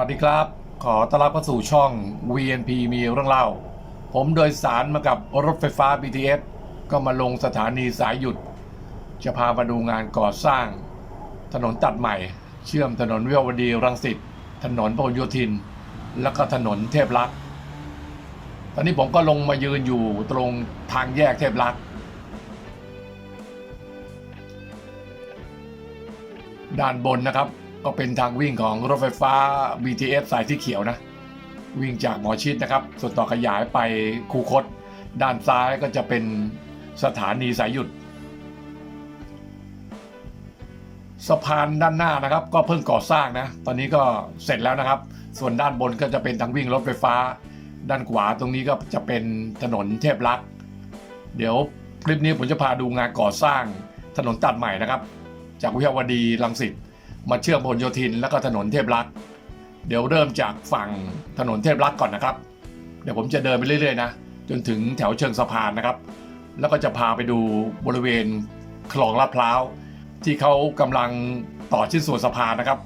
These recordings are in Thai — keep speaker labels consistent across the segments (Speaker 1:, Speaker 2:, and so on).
Speaker 1: สวัสดีครับ ขอต้อนรับเข้าสู่ช่อง VNP มีเรื่องเล่า ผมโดยสารมากับรถไฟฟ้า BTS ก็มาลงสถานีสายหยุด จะพามาดูงานก่อสร้าง ถนนตัดใหม่ เชื่อมถนนวิภาวดีรังสิต ถนนพหลโยธิน แล้วก็ถนนเทพรักษ์ตอนนี้ผมก็ลงมายืนอยู่ตรงทางแยกเทพรักษ์ด้านบนนะครับ ก็เป็นทางวิ่งของรถไฟฟ้า BTS สายที่เขียวนะ วิ่งจากหมอชิดนะครับ ส่วนต่อขยายไปคูคต ด้านซ้ายก็จะเป็นสถานีสายหยุด สะพานด้านหน้านะครับ ก็เพิ่งก่อสร้างนะ ตอนนี้ก็เสร็จแล้วนะครับ ส่วนด้านบนก็จะเป็นทางวิ่งรถไฟฟ้า ด้านขวาตรงนี้ก็จะเป็นถนนเทพรักษ์เดี๋ยวคลิปนี้ผมจะพาดูงานก่อสร้างถนนตัดใหม่นะครับ จากวิภาวดีรังสิต มาเชื่อมพหลโยธินแล้วก็ถนนเทพรักษ์เดี๋ยวเริ่มจากฝั่งถนนเทพรักษ์ก่อนนะครับ เดี๋ยวผมจะเดินไปเรื่อยๆนะจนถึงแถวเชิงสะพานนะครับ แล้วก็จะพาไปดูบริเวณคลองลาดพร้าว ที่เขากำลังต่อชิ้นส่วนสะพานนะครับ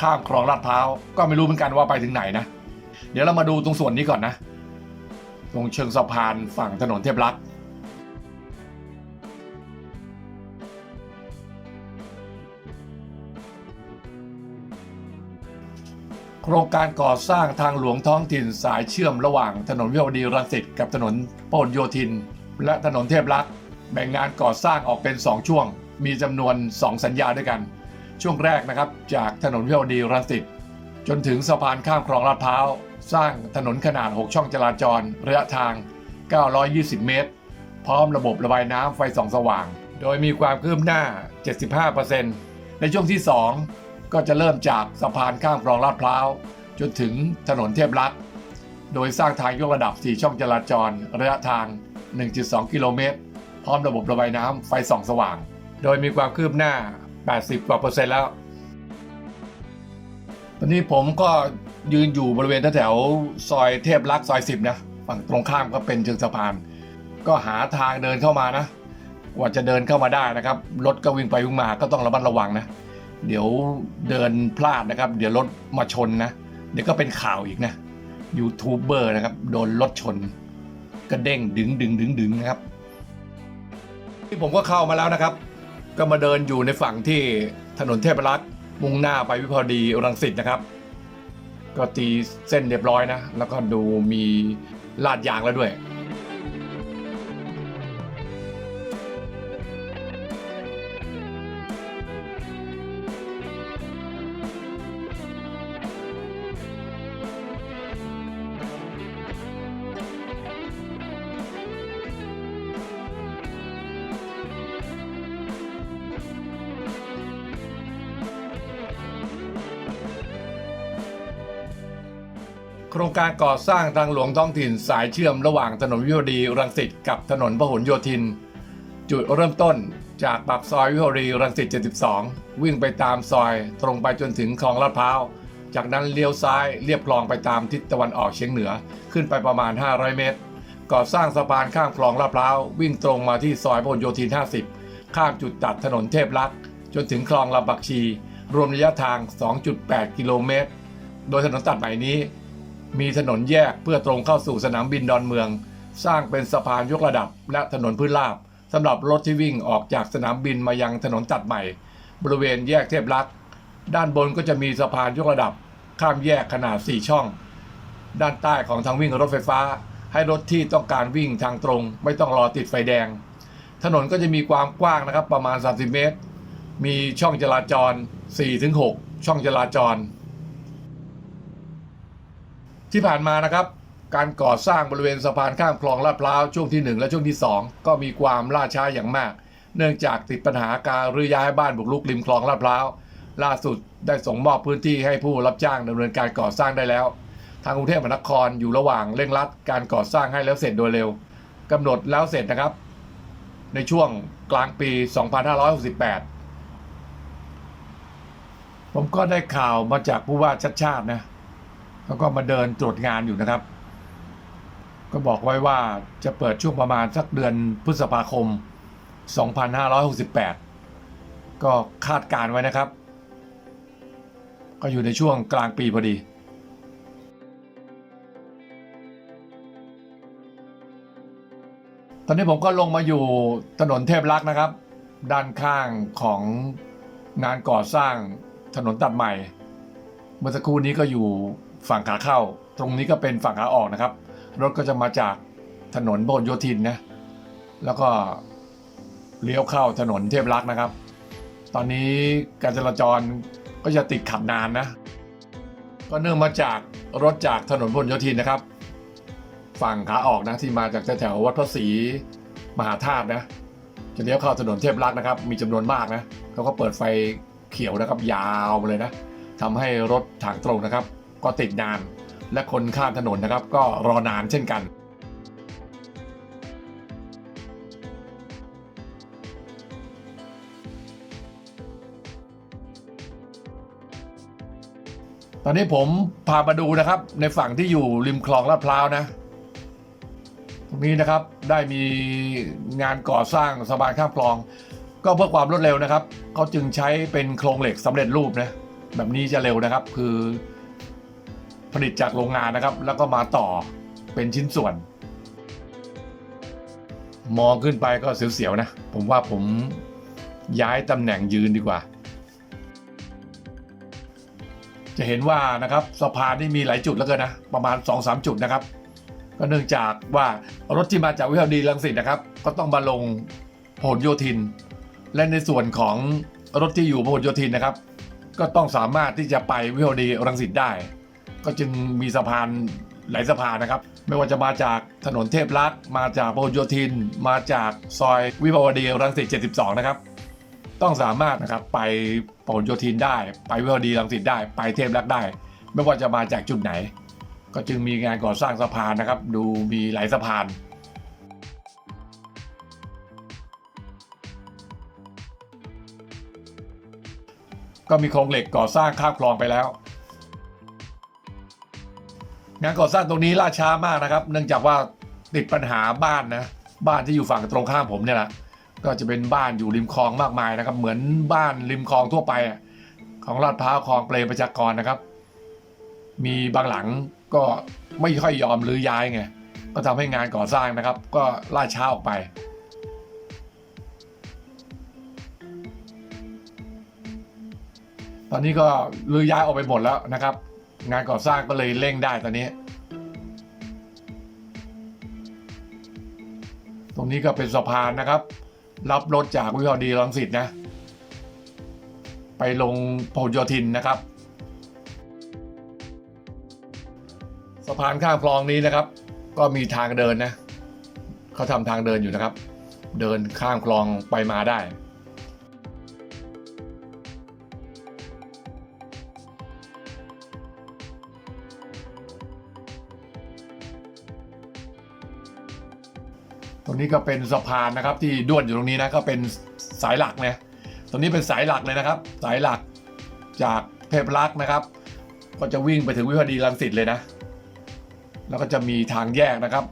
Speaker 1: ข้ามคลองลาดพร้าวก็ไม่รู้เหมือนกันว่าไปถึงไหนนะ เดี๋ยวเรามาดูตรงส่วนนี้ก่อนนะ ตรงเชิงสะพานฝั่งถนนเทพรักษ์ ครงการก่อสร้างทางหลวงท้องถิ่นสายเชื่อมระหว่างถนนวิภาวดีรังสิตกับถนนพหลโยธิน และถนนเทพรักษ์แบ่งงานก่อสร้างออกเป็น 2 ช่วง มีจำนวน 2 สัญญาด้วยกัน ช่วงแรกนะครับจากถนนวิภาวดีรังสิตจนถึงสะพานข้ามคลองลาดพร้าว สร้างถนนขนาด 6 ช่องจราจร ระยะทาง 920 เมตร พร้อมระบบระบายน้ำไฟส่องสว่าง โดยมีความคืบหน้า 75%ในช่วงที่ 2 ก็จะเริ่มจากสะพานข้ามคลองลาดพร้าวจนถึงถนนเทพรักษ์โดยสร้างทางยกระดับ 4 ช่องจราจร ระยะทาง 1.2 กิโลเมตร พร้อมระบบระบายน้ำไฟส่องสว่าง โดยมีความคืบหน้า 80 กว่าเปอร์เซ็นต์แล้ว ตอนนี้ผมก็ยืนอยู่บริเวณแถวซอยเทพรักษ์ซอย 10 นะ ฝั่งตรงข้ามก็เป็นเชิงสะพาน ก็หาทางเดินเข้ามานะ กว่าจะเดินเข้ามาได้นะครับ รถก็วิ่งไปวิ่งมาก็ต้องระมัดระวังนะ เดี๋ยวเดินพลาดนะครับ เดี๋ยวรถมาชนนะ เดี๋ยวก็เป็นข่าวอีกนะยูทูบเบอร์นะครับ โดนรถชนกระเด้งดึงดึงดึงดึงนะครับที่ผมก็เข้ามาแล้วนะครับ ก็มาเดินอยู่ในฝั่งที่ถนนเทพรักษ์มุ่งหน้าไปวิภาวดีรังสิตนะครับ ก็ตีเส้นเรียบร้อยนะ แล้วก็ดูมีลาดยางแล้วด้วย โครงการก่อสร้างทางหลวงท้องถิ่นสายเชื่อมระหว่างถนนวิภาวดีรังสิตกับถนนพหลโยธิน จุดเริ่มต้นจากปากซอยวิภาวดีรังสิต 72 วิ่งไปตามซอยตรงไปจนถึงคลองลาดพร้าว จากนั้นเลี้ยวซ้ายเรียบคลองไปตามทิศตะวันออกเฉียงเหนือขึ้นไปประมาณ 500 เมตร ก่อสร้างสะพานข้ามคลองลาดพร้าว วิ่งตรงมาที่ซอยพหลโยธิน 50 ข้ามจุดตัดถนนเทพรักษ์จนถึงคลองลำบักชี รวมระยะทาง 2.8 กิโลเมตร โดยถนนตัดใหม่นี้ มีถนนแยกเพื่อตรงเข้าสู่สนามบินดอนเมือง สร้างเป็นสะพานยกระดับ และถนนพื้นราบสำหรับรถที่วิ่งออกจากสนามบินมายังถนนตัดใหม่ บริเวณแยกเทพรักษ์ด้านบนก็จะมีสะพานยกระดับ ข้ามแยกขนาด 4 ช่อง ด้านใต้ของทางวิ่งรถไฟฟ้า ให้รถที่ต้องการวิ่งทางตรง ไม่ต้องรอติดไฟแดง ถนนก็จะมีความกว้างนะครับประมาณ 30 เมตร มีช่องจราจร 4-6 ช่องจราจร ที่ผ่านมานะครับ การก่อสร้างบริเวณสะพานข้ามคลองลาดพร้าวช่วงที่ 1 และช่วงที่ 2 ก็มีความล่าช้าอย่างมาก เนื่องจากติดปัญหาการรื้อย้ายบ้านบุกรุกริมคลองลาดพร้าวล่าสุดได้ส่งมอบพื้นที่ให้ผู้รับจ้างดำเนินการก่อสร้างได้แล้ว ทางกรุงเทพมหานครอยู่ระหว่างเร่งรัดการก่อสร้างให้แล้วเสร็จโดยเร็วกำหนดแล้วเสร็จนะครับ ในช่วงกลางปี 2568 ผมก็ได้ข่าวมาจากผู้ว่าชัดชาตินะ แล้วก็มาเดินตรวจงานอยู่นะครับ ก็บอกไว้ว่าจะเปิดช่วงประมาณสักเดือนพฤษภาคม 2568 ก็คาดการไว้นะครับ ก็อยู่ในช่วงกลางปีพอดีตอนนี้ผมก็ลงมาอยู่ถนนเทพรักษ์นะครับ ด้านข้างของงานก่อสร้างถนนตัดใหม่ เมื่อสักครู่นี้ก็อยู่ ฝั่งขาเข้า ตรงนี้ก็เป็นฝั่งขาออกนะครับ รถก็จะมาจากถนนพหลโยธินนะแล้วก็เลี้ยวเข้าถนนเทพรักษ์นะครับ ตอนนี้การจราจรก็จะติดขัดนานนะ ก็เนื่องมาจากรถจากถนนพหลโยธินนะครับ ฝั่งขาออกนะที่มาจากแถววัดพระศรีมหาธาตุนะจะเลี้ยวเข้าถนนเทพรักษ์นะครับ มีจำนวนมากนะเขาก็เปิดไฟเขียวนะครับ ยาวมาเลยนะทำให้รถทางตรงนะครับ ก็ติดนาน และคนข้ามถนนนะครับ ก็รอนานเช่นกัน ตอนนี้ผมพามาดูนะครับในฝั่งที่อยู่ริมคลองลาดพร้าวนะตรงนี้นะครับได้มีงานก่อสร้างสะพานข้ามคลอง ก็เพื่อความรวดเร็วนะครับเขาจึงใช้เป็นโครงเหล็กสำเร็จรูปนะแบบนี้จะเร็วนะครับ คือ ผลิตจากโรงงานนะครับ แล้วก็มาต่อเป็นชิ้นส่วน มองขึ้นไปก็เสียวๆนะ ผมว่าผมย้ายตำแหน่งยืนดีกว่า จะเห็นว่านะครับสะพานนี่มีหลายจุดแล้วกันนะ ประมาณ 2-3 จุดนะครับ ก็เนื่องจากว่ารถที่มาจากวิภาวดีรังสิตนะครับ ก็ต้องมาลงพหลโยธิน และในส่วนของรถที่อยู่พหลโยธินนะครับ ก็ต้องสามารถที่จะไปวิภาวดีรังสิตได้ ก็จึงมีสะพานหลายสะพานนะครับ ไม่ว่าจะมาจากถนนเทพรักษ์มาจากพหลโยธิน มาจากซอยวิภาวดีรังสิต72 นะครับ ต้องสามารถนะครับไปพหลโยธินได้ ไปวิภาวดีรังสิตได้ ไปเทพรักษ์ได้ ไม่ว่าจะมาจากจุดไหน ก็จึงมีงานก่อสร้างสะพานนะครับ ดูมีหลายสะพานก็มีโครงเหล็กก่อสร้างข้ามคลองไปแล้ว งานก่อสร้างตรงนี้ล่าช้ามากนะครับ เนื่องจากว่าติดปัญหาบ้านนะ บ้านที่อยู่ฝั่งตรงข้ามผมเนี่ยแหละก็จะเป็นบ้านอยู่ริมคลองมากมายนะครับ เหมือนบ้านริมคลองทั่วไป ของลาดพร้าวคลองเปรมประชากรนะครับ มีบางหลังก็ไม่ค่อยยอมรื้อย้ายไงก็ทำให้งานก่อสร้างนะครับ ก็ล่าช้าออกไป ตอนนี้ก็รื้อย้ายออกไปหมดแล้วนะครับ งานก่อสร้างก็เลยเร่งได้ตอนนี้ ตรงนี้ก็เป็นสะพานนะครับ รับรถจากวิภาวดีรังสิตนะ ไปลงพหลโยธินนะครับ สะพานข้ามคลองนี้นะครับ ก็มีทางเดินนะเขาทำทางเดินอยู่นะครับ เดินข้ามคลองไปมาได้ ตรงนี้ก็เป็นสะพานนะครับที่ด้วนอยู่ตรงนี้นะก็เป็นสายหลักนะตรงนี้เป็นสายหลักเลยนะครับ สายหลักจากเทพรักษ์นะครับ ก็จะวิ่งไปถึงวิภาวดีรังสิตเลยนะ แล้วก็จะมีทางแยกนะครับ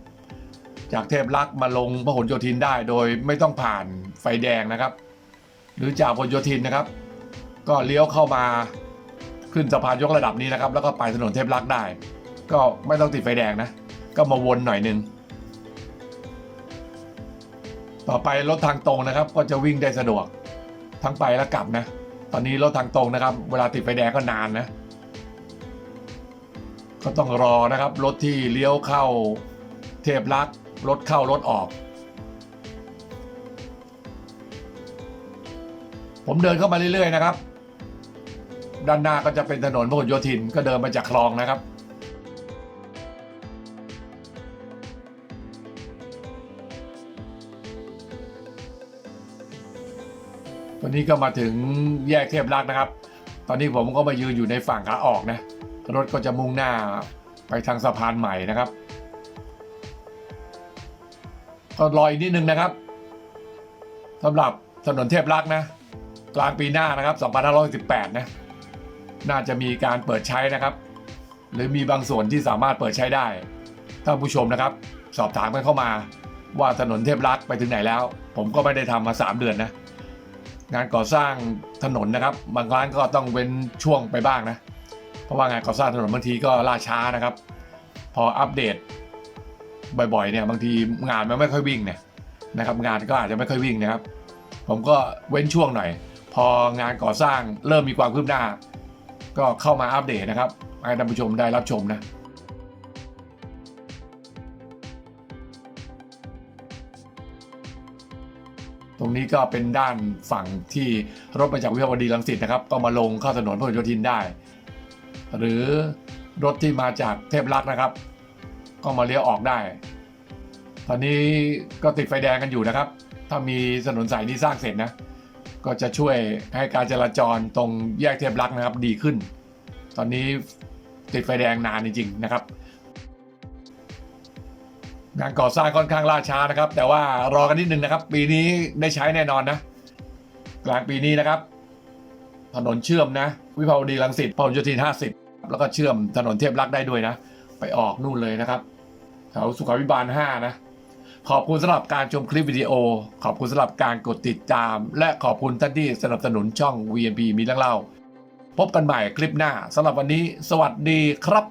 Speaker 1: จากเทพรักษ์มาลงพหลโยธินได้โดยไม่ต้องผ่านไฟแดงนะครับ หรือจากพหลโยธินนะครับ ก็เลี้ยวเข้ามาขึ้นสะพานยกระดับนี้นะครับ แล้วก็ไปถนนเทพรักษ์ได้ ก็ไม่ต้องติดไฟแดงนะ ก็มาวนหน่อยนึง ต่อไปรถทางตรงนะครับ ก็จะวิ่งได้สะดวกทั้งไปและกลับนะ ตอนนี้รถทางตรงนะครับ เวลาติดไฟแดงก็นานนะ ก็ต้องรอนะครับ รถที่เลี้ยวเข้าเทพรักษ์รถเข้ารถออก ผมเดินเข้ามาเรื่อยๆนะครับ ด้านหน้าก็จะเป็นถนนพหลโยธินก็เดินมาจากคลองนะครับ ตอนนี้ก็มาถึงแยกเทพรักษ์นะครับ ตอนนี้ผมก็มายืนอยู่ในฝั่งขาออกนะ รถก็จะมุ่งหน้าไปทางสะพานใหม่นะครับ ก็รออีกนิดนึงนะครับสำหรับถนนเทพรักษ์นะ กลางปีหน้านะครับ2518นะ น่าจะมีการเปิดใช้นะครับ หรือมีบางส่วนที่สามารถเปิดใช้ได้ถ้าผู้ชมนะครับ สอบถามกันเข้ามาว่าถนนเทพรักษ์ไปถึงไหนแล้ว ผมก็ไม่ได้ทำมา 3 เดือนนะ งานก่อสร้างถนนนะครับ บางครั้งก็ต้องเว้นช่วงไปบ้างนะ เพราะว่างานก่อสร้างถนนบางทีก็ล่าช้านะครับ พออัปเดตบ่อยๆเนี่ยบางทีงานมันไม่ค่อยวิ่งเนี่ยนะครับงานก็อาจจะไม่ค่อยวิ่งนะครับ ผมก็เว้นช่วงหน่อย พองานก่อสร้างเริ่มมีความคืบหน้า ก็เข้ามาอัปเดตนะครับให้ท่านผู้ชมได้รับชมนะ ตรงนี้ก็เป็นด้านฝั่งที่รถมาจากวิภาวดีรังสิตนะครับ ก็มาลงเข้าถนนพหลโยธินได้ หรือรถที่มาจากเทพรักษ์นะครับ ก็มาเลี้ยวออกได้ ตอนนี้ก็ติดไฟแดงกันอยู่นะครับ ถ้ามีถนนสายนี้สร้างเสร็จนะ ก็จะช่วยให้การจราจรตรงแยกเทพรักษ์นะครับดีขึ้น ตอนนี้ติดไฟแดงนานจริงๆนะครับ งานก่อสร้างค่อนข้างล่าช้านะครับ แต่ว่ารอกันนิดนึงนะครับ ปีนี้ได้ใช้แน่นอนนะ กลางปีนี้นะครับ ถนนเชื่อมนะ วิภาวดีรังสิตพหลโยธิน 50 แล้วก็เชื่อมถนนเทพรักษ์ได้ด้วยนะ ไปออกนู่นเลยนะครับแถวสุขาวิบาล 5 นะ ขอบคุณสำหรับการชมคลิปวิดีโอ ขอบคุณสำหรับการกดติดตาม และขอบคุณท่านที่สนับสนุนช่อง VMP มีเรื่องเล่า พบกันใหม่คลิปหน้าสำหรับวันนี้ สวัสดีครับ